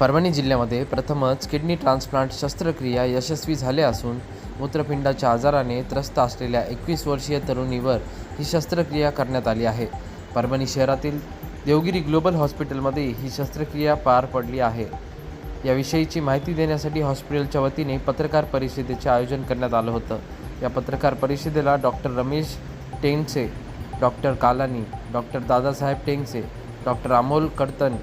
परभणी जिल्ह्यामध्ये प्रथमच kidney transplant शस्त्रक्रिया यशस्वी झाले असून मूत्रपिंडाच्या आजाराने त्रस्त असलेल्या एकवीस वर्षीय तरुणीवर ही शस्त्रक्रिया करण्यात आली आहे. परभणी शहरातील देवगिरी ग्लोबल हॉस्पिटलमध्ये ही शस्त्रक्रिया पार पडली आहे. याविषयीची माहिती देण्यासाठी हॉस्पिटलच्या वतीने पत्रकार परिषदेचे आयोजन करण्यात आलं होतं. या पत्रकार परिषदेला doctor Ramesh Tengse doctor Kalani doctor Dadasaheb Tengse doctor Amol Kadtan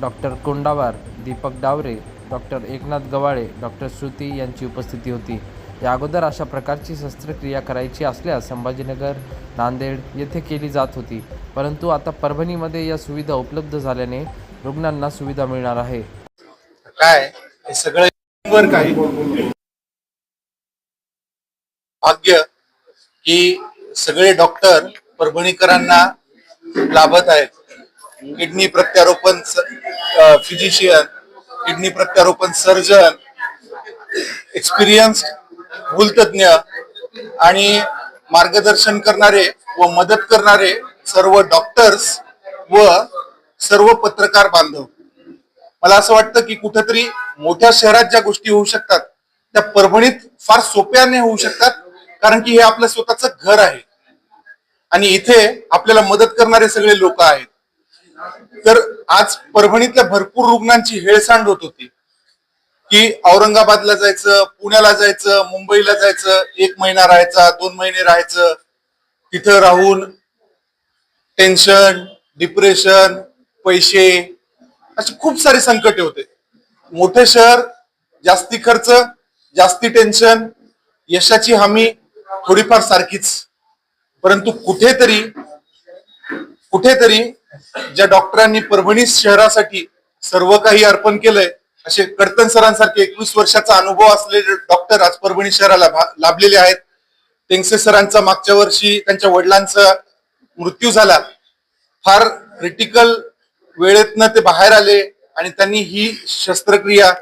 doctor Kondawar Deepak Davre doctor Eknath Gawale doctor Shruti यांची उपस्थिती होती. या अगोदर अशा प्रकारची शस्त्रक्रिया करायची असल्यास संभाजीनगर नांदेड येथे केली जात होती. परंतु आता परभणीमध्ये या सुविधा उपलब्ध झाल्याने रुग्णांना सुविधा मिळणार आहे. काय? हे सगळं वर्क भाग्य की सगळे डॉक्टर परभणीकरांना लाभत आहेत. किडनी प्रत्यारोपण फिजिशियन किडनी प्रत्यारोपण सर्जन एक्सपिरियन्स भूलतज्ञ आणि मार्गदर्शन करणारे व मदत करणारे सर्व डॉक्टर्स व सर्व पत्रकार बांधव. मला असं वाटतं की कुठेतरी मोठ्या शहरात ज्या गोष्टी होऊ शकतात त्या परभणीत फार सोप्याने होऊ शकतात कारण की हे आपलं स्वतःच घर आहे. आणि इथे आपल्याला मदत करणारे सगळे लोक आहेत. तर आज परभणीतल्या भरपूर रुग्णांची हेळसांड होत होती. की औरंगाबादला जायचं पुण्याला जायचं मुंबईला जायचं एक महिना राहायचा दोन महिने राहायचं तिथं राहून टेन्शन डिप्रेशन पैसे असे खूप सारे संकटे होते. मोठे शहर जास्ती खर्च जास्ती टेन्शन यशाची हमी थोडीफार सारखीच. परंतु कुठेतरी कुठेतरी ज्या डॉक्टरांनी परभणी शहरासाठी सर्व काही अर्पण केलंय असे कडतन सरांसारखे एकवीस वर्षाचा अनुभव असलेले डॉक्टर आज परभणी शहराला भा- लाभलेले आहेत. टेंगसे सरांचा मागच्या वर्षी त्यांच्या वडिलांचा मृत्यू झाला. फार क्रिटिकल वेळेतनं ते बाहेर आले आणि त्यांनी ही शस्त्रक्रिया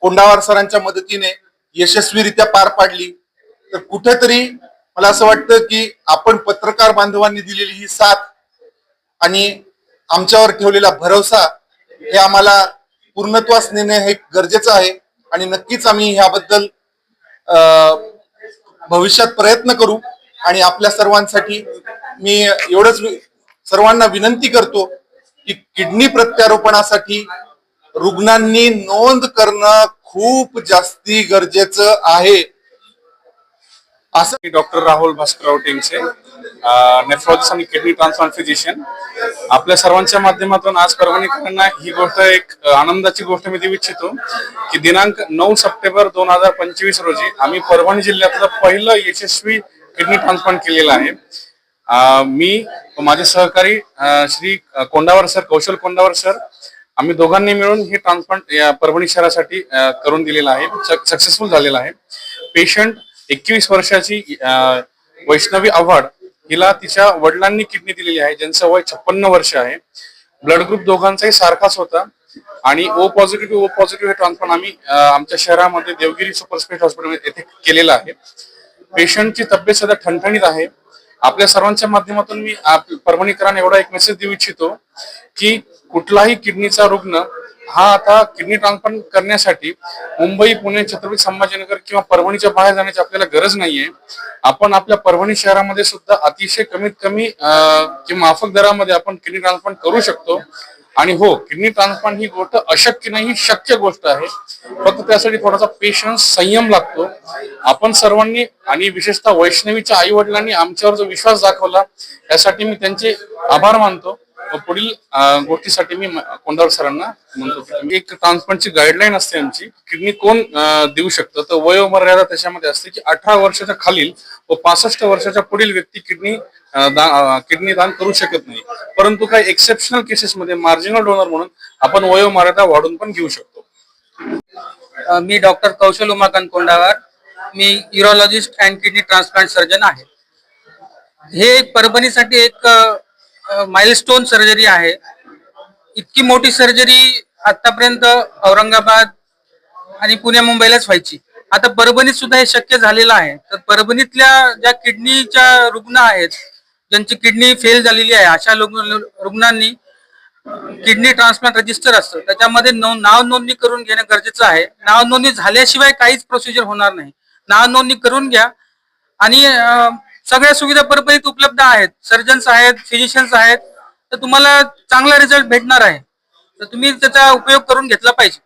कोंडावार सरांच्या मदतीने यशस्वीरित्या पार पाडली. तर कुठेतरी मला असं वाटतं की आपण पत्रकार बांधवांनी दिलेली ही साथ आणि आमच्यावर ठेवलेला भरोसा हे आम्हाला पूर्णत्वास नेणे हे गरजेचं आहे. आणि नक्कीच आम्ही ह्याबद्दल भविष्यात प्रयत्न करू. आणि आपल्या सर्वांसाठी मी एवढंच सर्वांना विनंती करतो की किडनी प्रत्यारोपणासाठी रुग्णांनी नोंद करणं खूप जास्ती गरजेचं आहे. असं मी डॉक्टर राहुल भास्करराव टेंगसे. नेफ्रॉलॉजिस्ट आणि किडनी ट्रान्सप्लांट फिजिशियन आपल्या सर्वांच्या माध्यमातून आज परभणीकरांना ही गोष्ट एक आनंदाची गोष्ट मी देऊ इच्छितो की दिनांक नऊ सप्टेंबर दोन हजार पंचवीस रोजी आम्ही परभणी जिल्ह्यातलं पहिलं यशस्वी किडनी ट्रान्सप्लांट केलेलं आहे. मी माझे सहकारी श्री कोंडावर सर कौशल कोंडावर सर आम्ही दोघांनी मिळून हे ट्रान्सप्लांट परभणी शहरासाठी करून दिलेलं आहे. सक्सेसफुल झालेलं आहे. पेशंट एकवीस वर्षाची अ, वैष्णवी आव्हाड हिला तिच्या वडिलांनी किडनी दिलेली आहे ज्यांचं वय छप्पन्न वर्ष आहे. ब्लड ग्रुप दोघांचाही सारखाच होता. आणि ओ पॉझिटिव्ह ओ पॉझिटिव्ह हे ट्रान्सफर आम्ही आमच्या शहरामध्ये देवगिरी सुपर स्पेशल हॉस्पिटल येथे केलेलं आहे. पेशंटची तब्येत सध्या ठणठणीत आहे. आपल्या सर्वांच्या माध्यमातून मी आप- परभणीकरांना एवढा एक मेसेज देऊ इच्छितो की कुठलाही किडनीचा रुग्ण हा आता किडनी ट्रान्सप्लांट करण्यासाठी मुंबई पुणे छत्रपती संभाजीनगर किंवा परभणीच्या बाहेर जाण्याची आपल्याला गरज नाहीये. आपण आपल्या परभणी शहरामध्ये सुद्धा अतिशय कमीत कमी अं, किंवा माफक दरामध्ये आपण किडनी ट्रान्सप्लांट करू शकतो. आणि हो किडनी ट्रान्सप्लांट ही गोष्ट अशक्य नाही ही शक्य गोष्ट आहे. फक्त त्यासाठी थोडासा पेशन्स संयम लागतो. आपण सर्वांनी आणि विशेषतः वैष्णवीच्या आई वडिलांनी आमच्यावर जो विश्वास दाखवला यासाठी मी त्यांचे आभार मानतो. पुढील गोष्टीसाठी मी कोंडावर सरांना म्हणतो एक ट्रान्सप्लांटची गाईडलाईन असते आमची किडनी कोण देऊ शकतं? तर वयोमर्यादा त्याच्यामध्ये असते की अठरा वर्षाच्या खालील व पासष्ट वर्षाच्या पुढील व्यक्ती किडनी किडनी दान करू शकत नाही. परंतु काही एक्सेप्शनल केसेसमध्ये मार्जिनल डोनर म्हणून आपण वयोमर्यादा वाढून पण घेऊ शकतो. मी doctor Kaushal Umakant Kondawar me urologist and kidney transplant surgeon आहे. हे परभणीसाठी एक माइलस्टोन सर्जरी आहे. इतकी मोठी सर्जरी आतापर्यंत औरंगाबाद आणि पुणे मुंबईलाच व्हायची. आता परभणीत सुद्धा हे शक्य झालेलं आहे. तर परभणीतल्या ज्या किडनीच्या रुग्ण आहेत ज्यांची किडनी फेल झालेली आहे अशा रुग्णांनी किडनी ट्रान्सप्लांट रजिस्टर असतं. त्याच्यामध्ये नाव नोंदणी करून घेणं गरजेचं आहे. नाव नोंदणी झाल्याशिवाय काहीच प्रोसिजर होणार नाही. नाव नोंदणी करून घ्या आणि सगळ्या सुविधा परपरीत उपलब्ध आहेत. सर्जन्स आहेत फिजिशियन्स आहेत. तर तुम्हाला चांगला रिझल्ट भेटणार आहे. तर तुम्ही त्याचा उपयोग करून घेतला पाहिजे.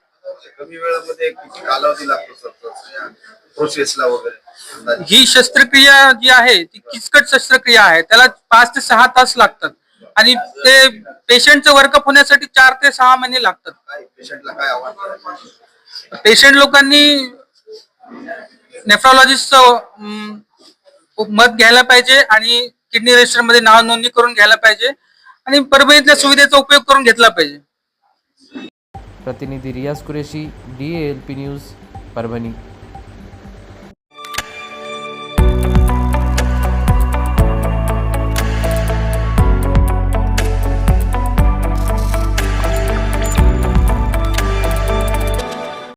कमी वेळामध्ये किती कालावधी लागतो सर प्रोसेसला वगैरे? अंदाजे? ही शस्त्रक्रिया जी आहे ती किचकट शस्त्रक्रिया आहे. त्याला पाच ते सहा तास लागतात. आणि ते पेशंटचं वर्कअप होण्यासाठी चार ते सहा महिने लागतात. काय पेशंटला काय आव्हान करायचं? पेशंट लोकांनी नेफ्रॉलॉजिस्टचं मत घ्यायला पाहिजे आणि किडनी रजिस्टरमध्ये नाव नोंदणी करून घ्यायला पाहिजे आणि परभणीतल्या सुविधेचा उपयोग करून घेतला पाहिजे. प्रतिनिधी Riyaz Qureshi D L P news Parbhani.